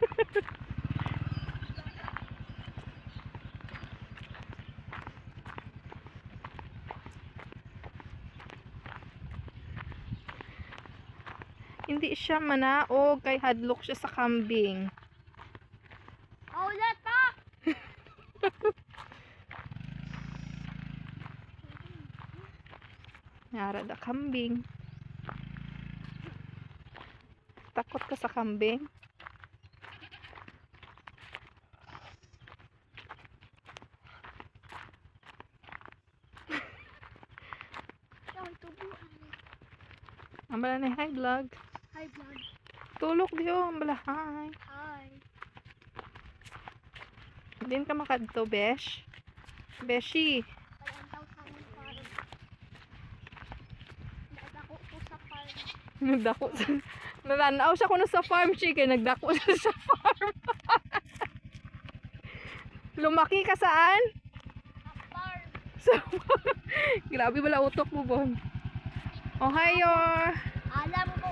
Hindi siya manaog kay hadlok siya sa kambing. Ulit pa! Nara da kambing. Takot ka sa kambing? Yan, tubuan. Ang bala na hi vlog. Hi, vlog. Tulok diyo ang bala hi. Hi. Din ka makadto besh. Beshi. Dadako ko sa parang. Nagdako sa... Nananaw siya kuno sa farm kay nagdako siya sa farm. Lumaki ka saan? Sa parang. Sa Grabe wala utok mo, Bon. Ohayo! Alam ko,